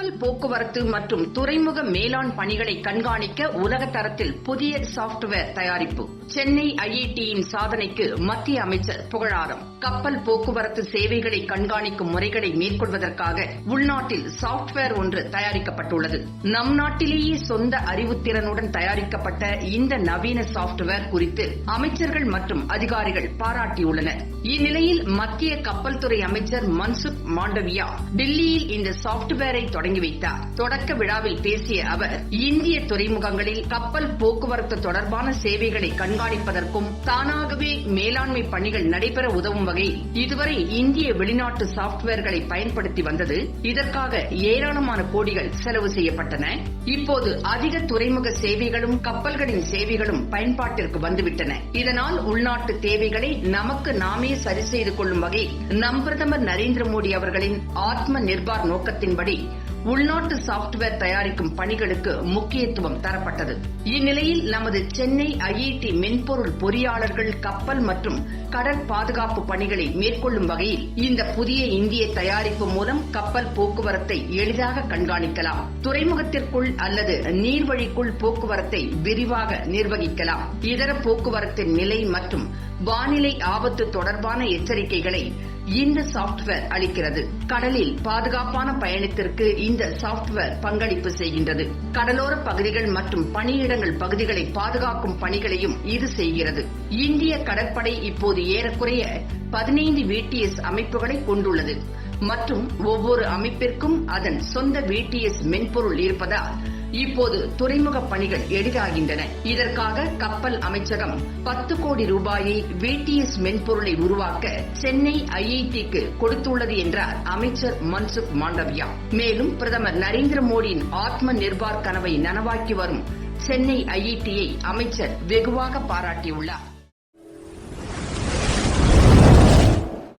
கப்பல் போக்குவரத்து மற்றும் துறைமுக மேலாண் பணிகளை கண்காணிக்க உலக தரத்தில் புதிய சாப்ட்வேர் தயாரிப்பு. சென்னை ஐஐடியின் சாதனைக்கு மத்திய அமைச்சர் புகழாரம். கப்பல் போக்குவரத்து சேவைகளை கண்காணிக்கும் முறைகளை மேற்கொள்வதற்காக உள்நாட்டில் சாப்ட்வேர் ஒன்று தயாரிக்கப்பட்டுள்ளது. நம் நாட்டிலேயே சொந்த அறிவுத்திறனுடன் தயாரிக்கப்பட்ட இந்த நவீன சாப்ட்வேர் குறித்து அமைச்சர்கள் மற்றும் அதிகாரிகள் பாராட்டியுள்ளனர். இந்நிலையில் மத்திய கப்பல் துறை அமைச்சர் மன்சுக் மாண்டவியா டெல்லியில் இந்த சாப்ட்வேரை தொடங்கி வைத்தார் தொடக்க விழாவில் பேசிய அவர் இந்திய துறைமுகங்களில் கப்பல் போக்குவரத்து தொடர்பான சேவைகளை கண்காணிப்பதற்கும் தானாகவே மேலாண்மை பணிகள் நடைபெற உதவும் வகையில் இதுவரை இந்திய வெளிநாட்டு சாப்ட்வேர்களை பயன்படுத்தி வந்தது. இதற்காக ஏராளமான கோடிகள் செலவு செய்யப்பட்டன. இப்போது அதிக துறைமுக சேவைகளும் கப்பல்களின் சேவைகளும் பயன்பாட்டிற்கு வந்துவிட்டன. இதனால் உள்நாட்டு தேவைகளை நமக்கு நாமே சரி செய்து கொள்ளும் வகையில் நம் பிரதமர் நரேந்திர மோடி அவர்களின் ஆத்ம நிர்பார் நோக்கத்தின்படி உள்நாட்டு சாப்ட்வேர் தயாரிக்கும் பணிகளுக்கு முக்கியத்துவம் தரப்பட்டது. இந்நிலையில் நமது சென்னை ஐஐடி மென்பொருள் பொறியாளர்கள் கப்பல் மற்றும் கடல் பாதுகாப்பு பணிகளை மேற்கொள்ளும் வகையில் இந்த புதிய இந்திய தயாரிப்பு மூலம் கப்பல் போக்குவரத்தை எளிதாக கண்காணிக்கலாம். துறைமுகத்திற்குள் அல்லது நீர்வழிக்குள் போக்குவரத்தை விரிவாக நிர்வகிக்கலாம். இதர போக்குவரத்தின் நிலை மற்றும் வானிலை ஆபத்து தொடர்பான எச்சரிக்கைகளை இந்த சாப்ட்வேர் அளிக்கிறது. கடலில் பாதுகாப்பான பயணத்திற்கு இந்த சாப்ட்வேர் பங்களிப்பு செய்கின்றது. கடலோர பகுதிகள் மற்றும் பணியிடங்கள் பகுதிகளை பாதுகாக்கும் பணிகளையும் இது செய்கிறது. இந்திய கடற்படை இப்போது ஏறக்குறைய பதினைந்து விடிஎஸ் அமைப்புகளை கொண்டுள்ளது. மற்றும் ஒவ்வொரு அமைப்பிற்கும் அதன் சொந்த விடிஎஸ் மென்பொருள் இருப்பதால் இப்போது துறைமுக பணிகள் எளிதாகின்றன. இதற்காக கப்பல் அமைச்சகம் பத்து கோடி ரூபாயை விடிஎஸ் மென்பொருளை உருவாக்க சென்னை ஐஐடிக்கு கொடுத்துள்ளது என்றார் அமைச்சர் மன்சுக் மாண்டவியா. மேலும் பிரதமர் நரேந்திர மோடியின் ஆத்ம நிர்பார் கனவை நனவாக்கி வரும் சென்னை ஐஐடியை அமைச்சர் வெகுவாக பாராட்டியுள்ளார்.